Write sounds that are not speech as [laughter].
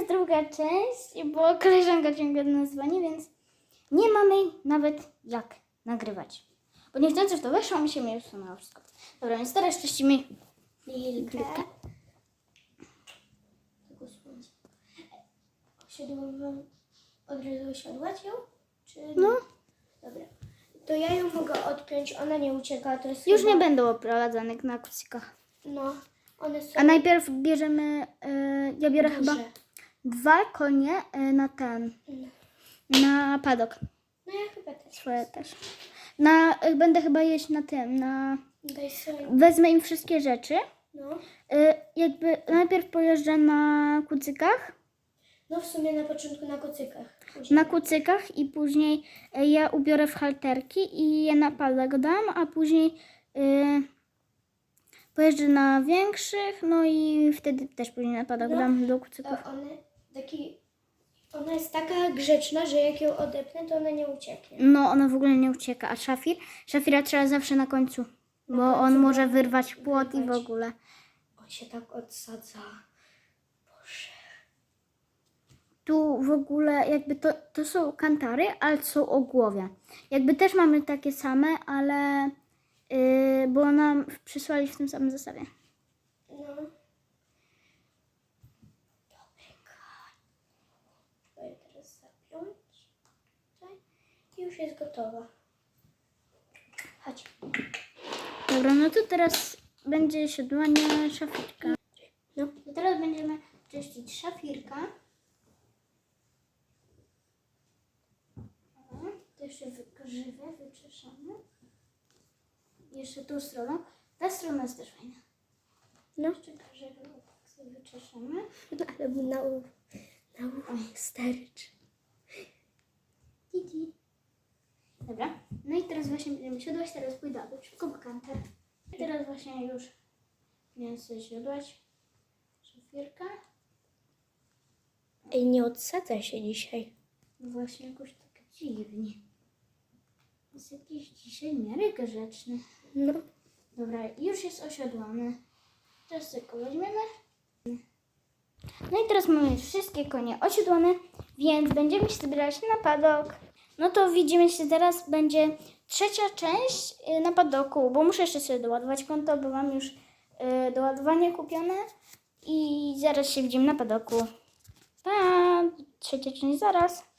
jest druga część, bo koleżanka ciągle do nas dzwoni, więc nie mamy nawet jak nagrywać. Bo niechcący w to weszło, mi się mi usunęło wszystko. Dobra, więc teraz czyścimy. Lilkę. Tego słońca. Osiadłam od razu osiadłaś ją? Czy nie? No. Dobra. To ja ją mogę odpiąć, ona nie ucieka, to jest Już chyba- nie będą oprowadzanych na kucykach. No, one są A najpierw bierzemy, y, ja biorę chyba duże. Dwa konie y, na ten, na padok. No ja chyba też. Swoje też. Na, y, będę chyba jeść na tym, na... Daj sobie. Wezmę im wszystkie rzeczy. No. Y, jakby najpierw pojeżdżę na kucykach, no w sumie na początku na. Później. na kucykach i później y, je ubiorę w halterki i je na padok dam, a później y, pojeżdżę na większych, no i wtedy też później na padok No. dam do kucyków. One taki. Ona jest taka grzeczna, że jak ją odepnę, to ona nie ucieknie. No, ona w ogóle nie ucieka. A szafir? Szafira trzeba zawsze na końcu, bo końcu, on może wyrwać płot i w wyrwać. ogóle. On się tak odsadza. Boże. Tu w ogóle jakby to, to są kantary, ale są ogłowia. Jakby też mamy takie same, ale yy, bo nam przysłali w tym samym zestawie. No. Trzeba je teraz zapiąć. Tutaj. I już jest gotowa. Chodź. Dobra, no to teraz będzie siodłanie szafirka. No. I teraz będziemy czyścić szafirka. To jeszcze wygrzywę, wyczeszamy. Jeszcze tą stroną. Ta strona jest też fajna. No. Jeszcze grzywę tak sobie wyczeszamy. [laughs] Ale był na. Na. Starycz. Titi. Dobra. No i teraz właśnie będziemy siodłać. Teraz pójdę do szybko po kantę. I teraz właśnie już sobie siodłać szafirka. Ej, nie odsadza się dzisiaj. Właśnie jakoś tak dziwnie. Jest jakiś dzisiaj miarę grzeczny. No. Dobra, już jest osiodłany. Teraz tylko weźmiemy. No i teraz mamy już wszystkie konie osiodłane, więc będziemy się zbierać na padok. No to widzimy się teraz, będzie trzecia część y, na padoku, bo muszę jeszcze sobie doładować konto, bo mam już y, doładowanie kupione i zaraz się widzimy na padoku. Pa! Trzecia część zaraz.